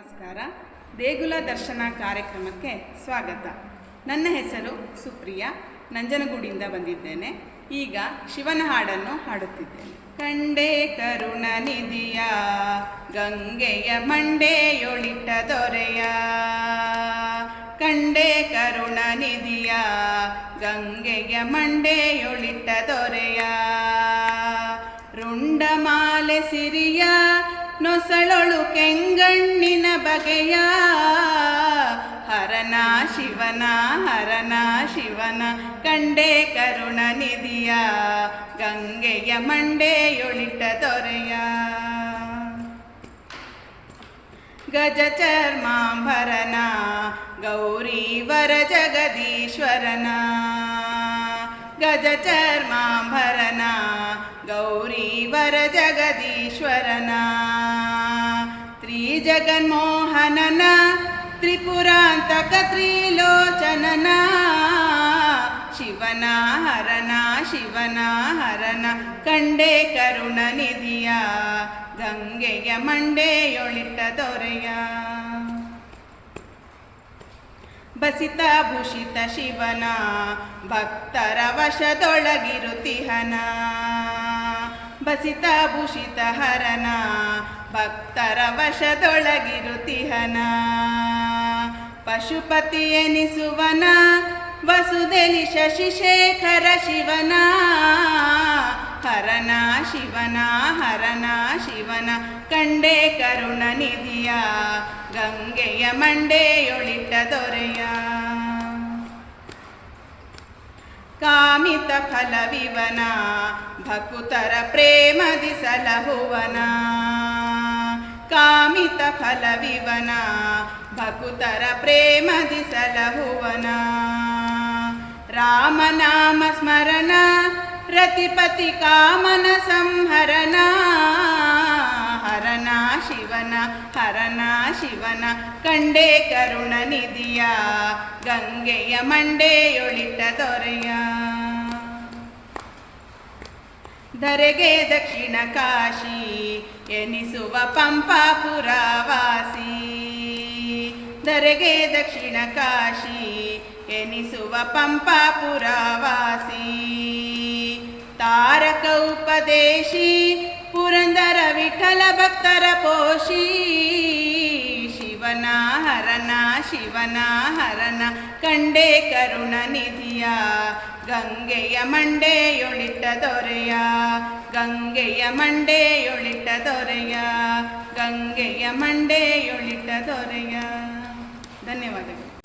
ನಮಸ್ಕಾರ. ದೇಗುಲ ದರ್ಶನ ಕಾರ್ಯಕ್ರಮಕ್ಕೆ ಸ್ವಾಗತ. ನನ್ನ ಹೆಸರು ಸುಪ್ರಿಯಾ. ನಂಜನಗೂಡಿಂದ ಬಂದಿದ್ದೇನೆ. ಈಗ ಶಿವನ ಹಾಡನ್ನು ಹಾಡುತ್ತಿದ್ದೇನೆ. ಕಂಡೆ ಕರುಣ ನಿಧಿಯ, ಗಂಗೆಯ ಮಂಡೆಯೊಳಿಟ್ಟ ದೊರೆಯ. ಕಂಡೆ ಕರುಣ ನಿಧಿಯ, ಗಂಗೆಯ ಮಂಡೆಯೊಳಿಟ್ಟ ದೊರೆಯ. ರುಂಡಮಾಲೆ ಸಿರಿಯ ನೊಸಳೊಳು ಕೆಂಗಣ್ಣಿನ ಬಗೆಯ. ಹರನ ಶಿವನ ಹರನ ಶಿವನ, ಕಂಡೆ ಕರುಣ ನಿಧಿಯ. ಗಂಗೆಯ ಮಂಡೆಯೊಳಿಟ ದೊರೆಯ. ಗಜ ಚರ್ಮಾಂಬರನ ಗೌರಿವರ ಜಗದೀಶ್ವರನ. ಗಜ ಚರ್ಮಾಂಬರನ ಗೌರೀವರ ಜಗದೀಶ್ವರನ. ತ್ರಿಜಗನ್ಮೋಹನನ, ತ್ರಿಪುರಾಂತಕ ತ್ರಿಲೋಚನನ. ಶಿವನ ಹರನ ಶಿವನ ಹರನ ಕಂಡೆ ಕರುಣ ನಿಧಿಯ. ಗಂಗೆಯ ಮಂಡೆಯೊಳಿತ ದೊರೆಯ. ಬಸಿತ ಭೂಷಿತ ಶಿವನ, ಭಕ್ತರ ವಶದೊಳಗಿರುತಿಹನ ಬಸಿತ ಭೂಷಿತ ಹರನ, ಭಕ್ತರ ವಶದೊಳಗಿರುತಿಹನ. ಪಶುಪತಿ ಎನಿಸುವನ ವಸುದೆಲಿ ಶಶಿಶೇಖರ ಶಿವನ. ಹರನ ಶಿವನ ಹರನ ಶಿವನ, ಕಂಡೆ ಕರುಣ ನಿಧಿಯ ಗಂಗೆಯ ಮಂಡೆಯೊಳಿಟ್ಟ ದೊರೆಯ. कामितफलविवना भकुतर प्रेम दिसलभुवना कामितफलविवना भकुतर प्रेम दिसलभुवना रामनामस्मरण प्रतिपतिकामन संहरण शिवन हरना शिवन कण्डे करुणनिधिया। ಗಂಗೆಯ ಮಂಡೆಯೊಳಿಟ್ಟ ದೊರೆಯ. ಧರೆಗೆ ದಕ್ಷಿಣ ಕಾಶಿ ಎನಿಸುವ ಪಂಪಾಪುರವಾಸಿ ಧರೆಗೆ ದಕ್ಷಿಣ ಕಾಶಿ ಎನಿಸುವ ಪಂಪಾಪುರವಾಸಿ ತಾರಕ ಉಪದೇಶಿ ಪುರಂದರ ವಿಠಲ ಭಕ್ತರ ಪೋಷಿ. ಶಿವನ ಹರನ ಶಿವನ ಹರನ ಕಂಡೆ ಕರುಣ ನಿಧಿಯ ಗಂಗೆಯ ಮಂಡೆಯೊಳಿಟ್ಟ ದೊರೆಯ ಗಂಗೆಯ ಮಂಡೆಯೊಳಿಟ್ಟ ದೊರೆಯ ಗಂಗೆಯ ಮಂಡೆಯೊಳಿಟ್ಟ ದೊರೆಯ. ಧನ್ಯವಾದಗಳು.